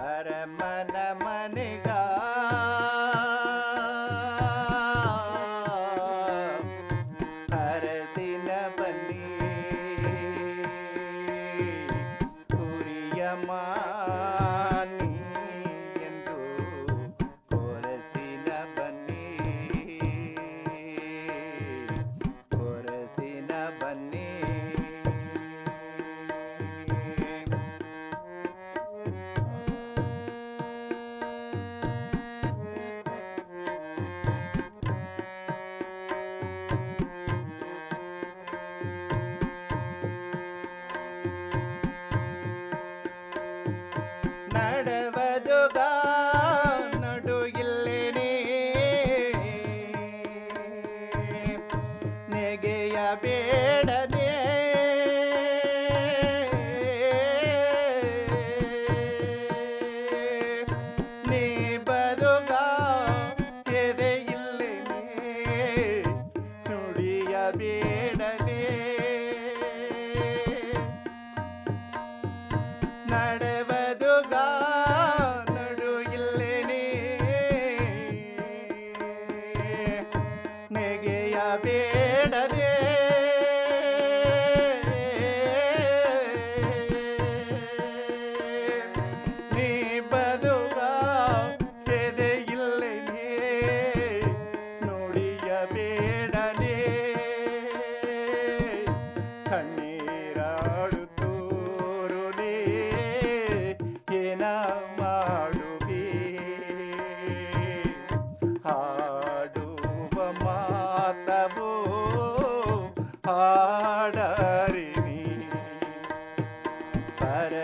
பரமனம ಬೇಡನೆ ನಡೆವದುಗ ನಡು ಇಲ್ಲೇನೆ. ನೆಗೆಯ ಬೇಡನೆ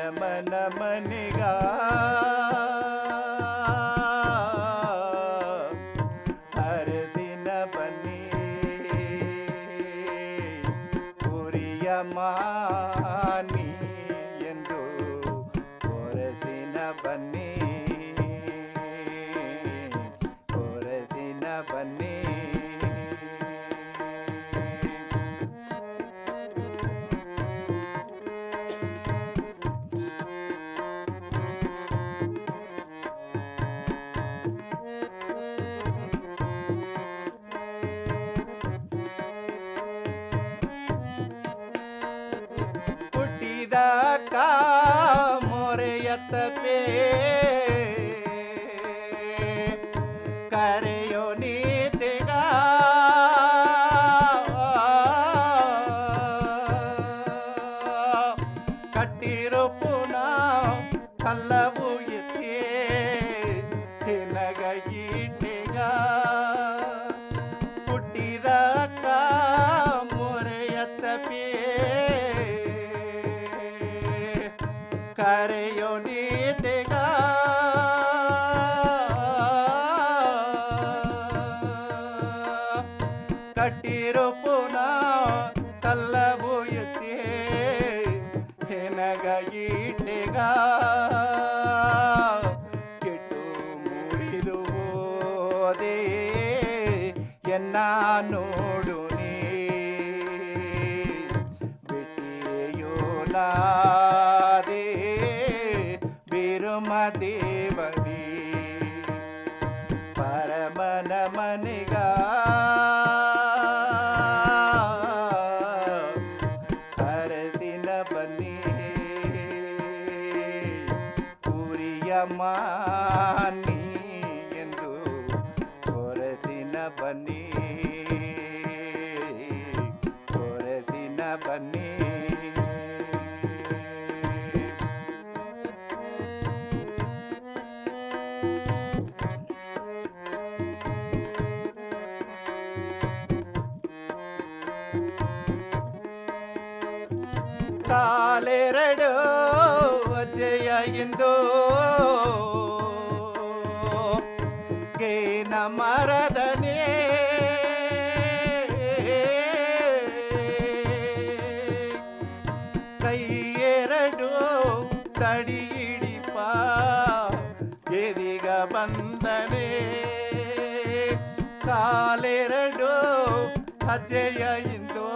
నమ నమనిగా అరసిన పని ఉరియమాని ఎందు కొరసిన పని కొరసిన పన్నీ பயத்தமே கரையோ நீதிகா கட்டிருப்புனா கல்லவு எத்தே. தினகையிட்டேகா புட்டிதக்கா முறையத்தமே ಕರೆ ಕಟ್ಟಿರೋ ಪುನ ಕಲ್ಲವು ಎತ್ತೇ ಹೆನಗ ಈಟಿಗ ಕೆಟ್ಟು ಮುರಿದು ಹೋದೆ ಎನ್ನ ನೋಡು ನೀ ಬಿಟ್ಟಿಯೋ ನಾದೆ ಬಿರುಮ ಮಾನಿ ಎಂದು ಕೊರಸಿನ ಬನ್ನಿ ಕೊರಸಿನ ಬನ್ನಿ ಕಾಲೆರಡು ಅಧ್ಯಾಯ ಇಂದು ಗೇನ ಮರದನೆ ಕೈ ಎರಡು ತಡಿ ಹಿಡಿಪ ಎದಿಗ ಬಂದನೆ ಕಾಲೆರಡು ಅಜಯ ಇಂದು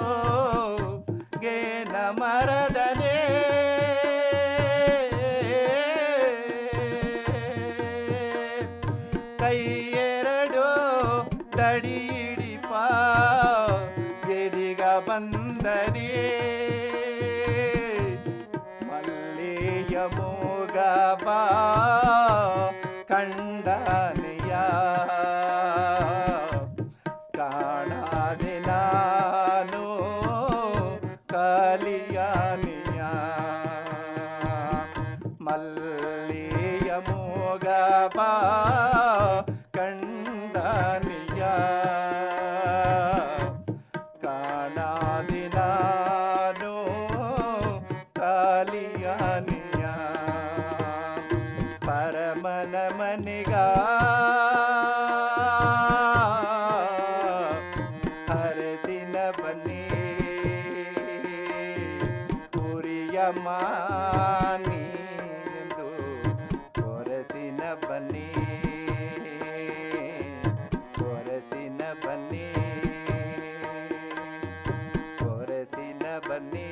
ಗೇನ ಮರದನೆ சுந்தரே மல்லேய மோகவா கண்டனையா. காணாதினா రమణమణిగా హరసిన పని పురియమాని కొరసిన పని కొరసిన పని కొరసిన పని